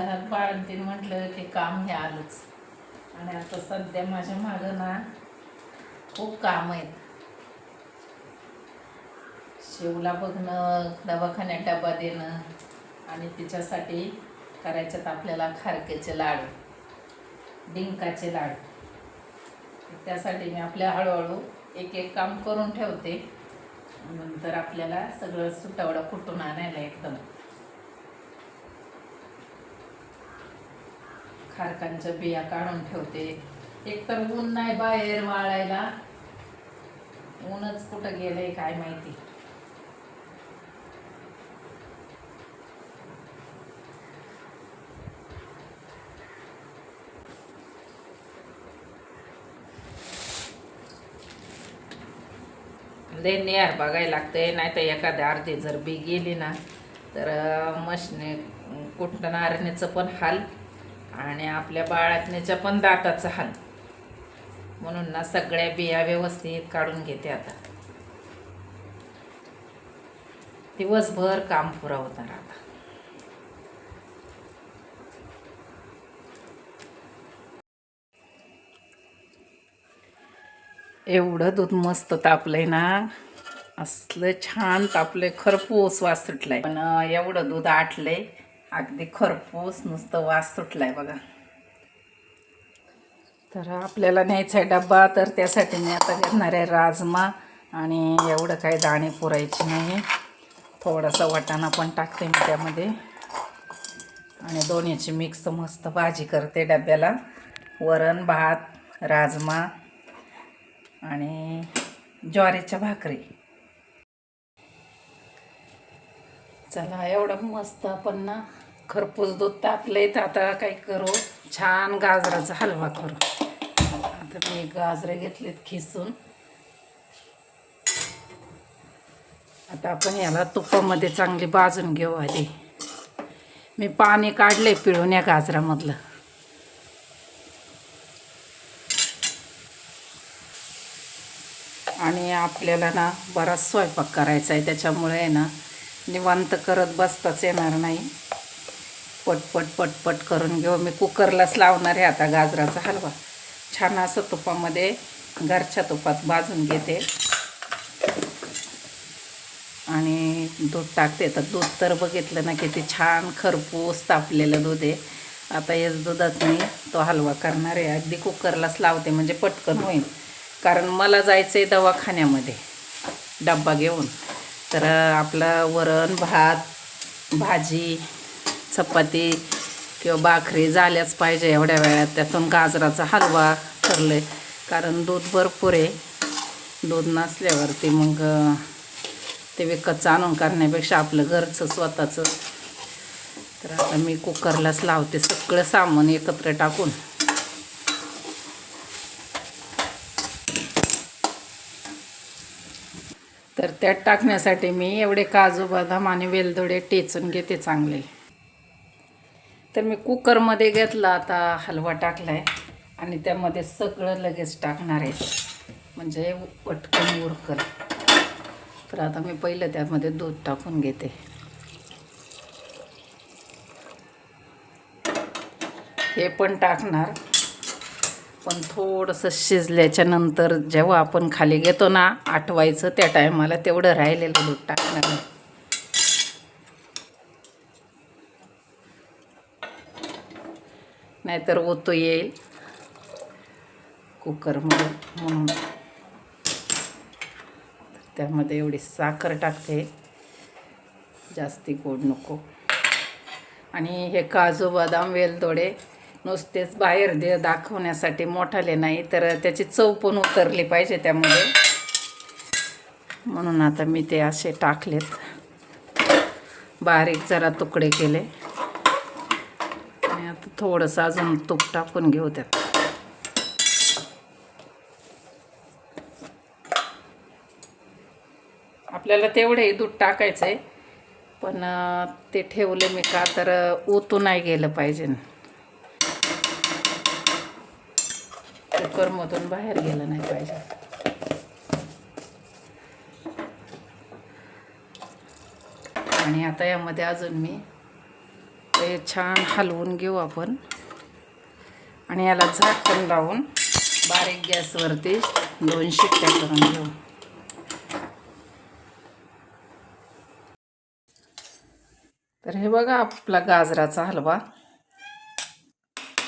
घरात बाळंतीन म्हटलं की काम हे आलंच. आणि आता सध्या माझ्या मागं ना खूप काम आहेत. शिवला बघणं दवाखान्यात डबा देणं आणि तिच्यासाठी करायच्यात आपल्याला खारकेचे लाडू डिंकाचे लाडू. त्यासाठी मी आपल्या हळूहळू एक एक काम करून ठेवते. नंतर आपल्याला सगळं सुटावडा कुठून आणायला एकदम. खारकांच्या बिया काढून ठेवते. एक तर ऊन नाही बाहेर वाळायला. ऊनच कुठं गेलंय काय माहिती. लय बघायला लागतंय नाही तर एखाद्या अर्धी जर बी गेली ना तर मशने कुठं पण हाल. आणि आपल्या बाळातण्याच्या पण दाताचं हाल. म्हणून ना सगळ्या बिया व्यवस्थित काढून घेते आता. दिवसभर काम पुरा होणार आता. एवढं दूध मस्त तापलंय ना. असलं छान तापलंय. खरपूस वास सुटलाय. पण एवढं दूध आटलंय. अगदी खरपूस नुसतं वास सुटलाय बघा. तर आपल्याला न्यायचा आहे डब्बा तर त्यासाठी मी आता घेणार आहे राजमा आणि एवढं काही दाणे पुरायचे नाही. थोडासा वाटाणा पण टाकते मी त्यामध्ये. आणि दोन्हीची मिक्स मस्त भाजी करते डब्याला. वरण भात राजमा आणि ज्वारीच्या भाकरी. चला एवढं मस्त आपण ना खरपूस दूध तापले तर आता काय करू? छान गाजराचा हलवा करू. आता मी गाजरे घेतलेत खिसून. आता आपण याला तुपामध्ये चांगली भाजून घेऊ आधी. मी पाणी काढले पिळून या गाजरामधलं. आणि आपल्याला ना बराच स्वयंपाक करायचा आहे त्याच्यामुळे आहे ना निवांत करत बसताच येणार नाही. पटपट पटपट करून घेऊ. मी कुकरलाच लावणार आहे आता गाजराचा हलवा. छान असं तुपामध्ये घरच्या तुपात भाजून घेते. आणि दूध टाकते. तर दूध तर बघितलं ना किती छान खरपूस तापलेलं दूध आहे. आता याच दुधात मी तो हलवा करणार आहे. अगदी कुकरलाच लावते म्हणजे पटकन होईल. कारण मला जायचं आहे दवाखान्यामध्ये डब्बा घेऊन. तर आपलं वरण भात भाजी चपाती किंवा भाकरी झाल्याच पाहिजे एवढ्या वेळात. त्यातून गाजराचा हलवा ठरले कारण दूध भरपूर आहे. दूध नसल्यावरती मग ते विकतचं आणून करण्यापेक्षा आपलं घरचं स्वतःचं. तर आता मी कुकरलाच लावते सगळं सामान एकत्र टाकून. तर त्यात टाकण्यासाठी मी एवढे काजू बदाम आणि वेलदोडे टेचून घेते चांगले. तर मी कुकरमध्ये घेतला आता हलवा टाकला आहे आणि त्यामध्ये सगळं लगेच टाकणार आहे. म्हणजे पटकन उरकल तर आता मी पहिलं त्यामध्ये दूध टाकून घेते. हे पण टाकणार. पण थोडंसं शिजल्याच्या नंतर जेव्हा आपण खाली घेतो ना आठवायचं त्या टायमाला तेवढं राहिलेलं दूध टाकणार. नाहीतर ओतो येईल. कुकरमध्ये म्हणून. त्यामध्ये एवढी साखर टाकते. जास्ती गोड नको. आणि हे काजू बदाम वेलदोडे नुसतेच बाहेर दे दाखवण्यासाठी मोठाले नाही तर त्याची चव पण उतरली पाहिजे त्यामध्ये. म्हणून आता मी ते असे टाकलेत. बारीक जरा तुकडे केले. थोडंसं अजून तूप टाकून घेऊ त्यात. आपल्याला तेवढे दूध टाकायचं आहे पण ते ठेवले मी का तर ओतू नाही गेलं पाहिजे. कुकरमधून बाहेर गेलं नाही पाहिजे. आणि आता यामध्ये अजून मी हे छान हलवून घेऊ आपण. आणि याला झाकण लावून बारीक गॅसवरती दोन शिट्ट्या करून घेऊ. तर हे बघा आपला गाजराचा हलवा.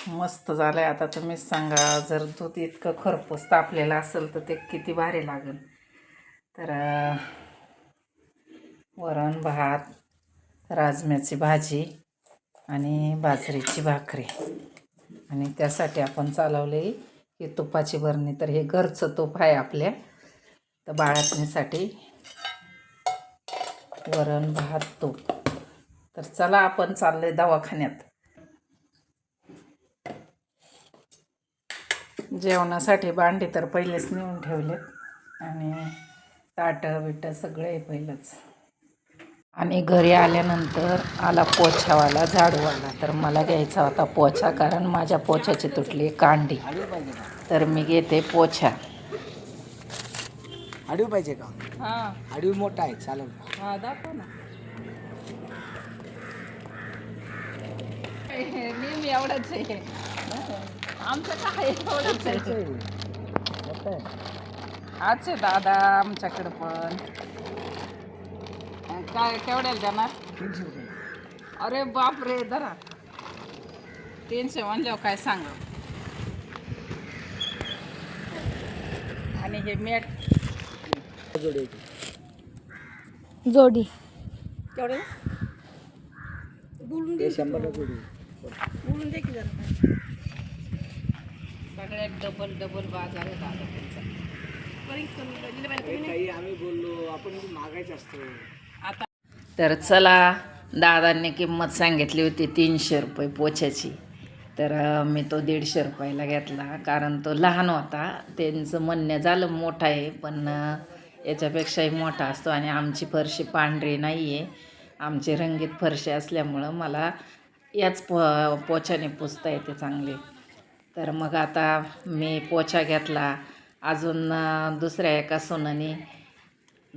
मस्त झालाय. आता तुम्हीच सांगा जर दूध इतकं खरपूस तापलेलं असेल तर ते किती भारी लागेल. तर वरण भात राजम्याची भाजी आणि बाजरीची भाकरी. आणि त्यासाठी आपण चालवले ही तुपाची बरणी. तर हे घरचं तूप आहे आपल्या. तर बाळातणीसाठी वरण भात तूप. तर चला आपण चाललोय दवाखान्यात. जेवणासाठी भांडी तर पहिलेच नेऊन ठेवलेत. आणि ताटं बिटं सगळे पहिलंच. आणि घरी आल्यानंतर आला पोछावाला झाडूवाला. तर मला घ्यायचा होता पोछा कारण माझ्या पोछ्याची तुटली कांडी. तर मी घेते पोछा. आडीव पाहिजे का? हां. आडीव मोठा आहे चालेल. हा दाखव ना. नेहमी एवढंच आहे. आमचं काय एवढंच आहे. मोठा आहे. आज आहे दादा आमच्याकडं पण. काय केवढ्याला जाणार तीनशे रुपये अरे बाप रे धरा. तीनशे म्हणल्यावर काय सांग? आणि हे मॅट. जोडी. जोडी केवढे ते शंभरला जोडी. सगळ्यात डबल डबल बाजार आहे दादा त्यांचा काही आम्ही बोललो आपण मागायचं असतं. तर चला दादांनी किंमत सांगितली होती तीनशे रुपये पोछ्याची. तर मी तो दीडशे रुपयाला घेतला कारण तो लहान होता. त्यांचं म्हणणं झालं मोठा आहे पण याच्यापेक्षाही मोठा असतो आणि आमची फरशी पांढरी नाही आहे आमची रंगीत फरशी असल्यामुळं मला याच पो पोछ्याने पुसता येते चांगले. तर मग आता मी पोछा घेतला. अजून दुसऱ्या एका सोनाने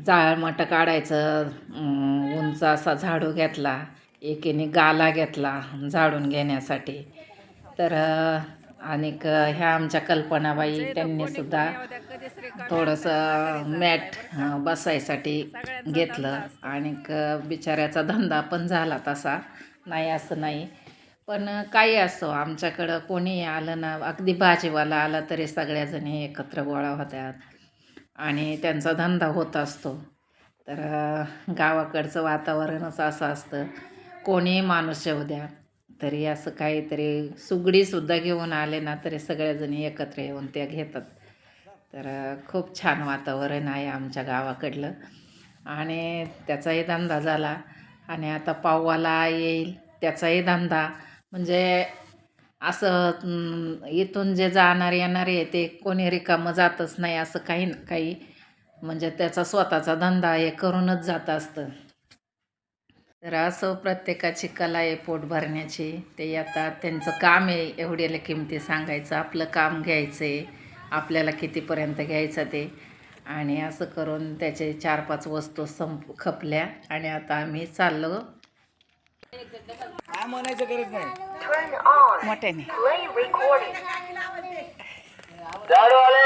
जाळमट काढायचं अं, उंच असा झाडू घेतला एकीने गाला घेतला झाडून घेण्यासाठी. तर अं, आणि ह्या आमच्या कल्पनाबाई त्यांनी सुद्धा थोडंसं मॅट बसायसाठी घेतलं. आणि बिचाऱ्याचा धंदा पण झाला तसा. नाही असं नाही. पण काही असो आमच्याकडं कोणी आलं ना अगदी भाजीवाला आला तरी सगळ्याजणी एकत्र गोळा होत्यात. आणि त्यांचा धंदा होत असतो. तर गावाकडचं वातावरणच असं असतं. कोणीही माणूस येऊ द्या. तरी असं काहीतरी सुगडीसुद्धा घेऊन आले ना तरी सगळ्याजणी एकत्र येऊन त्या घेतात. तर खूप छान वातावरण आहे आमच्या गावाकडलं. आणि त्याचाही धंदा झाला. आणि आता पाववाला येईल. त्याचाही धंदा. म्हणजे असं इथून जे जाणार येणारे आहे ते कोणी रिकामं जातच नाही असं काही ना काही. म्हणजे त्याचा स्वतःचा धंदा हे करूनच जात असतं. तर असं प्रत्येकाची कला आहे पोट भरण्याची. ते येतात त्यांचं काम आहे एवढ्याला किमती सांगायचं आपलं काम घ्यायचं आहे आपल्याला कितीपर्यंत घ्यायचं ते. आणि असं करून त्याचे चार पाच वस्तू संप खपल्या. आणि आता आम्ही चाललो. આ મનાયचं गरज नाही Turn on. मोठ्याने Play recording. चालू आले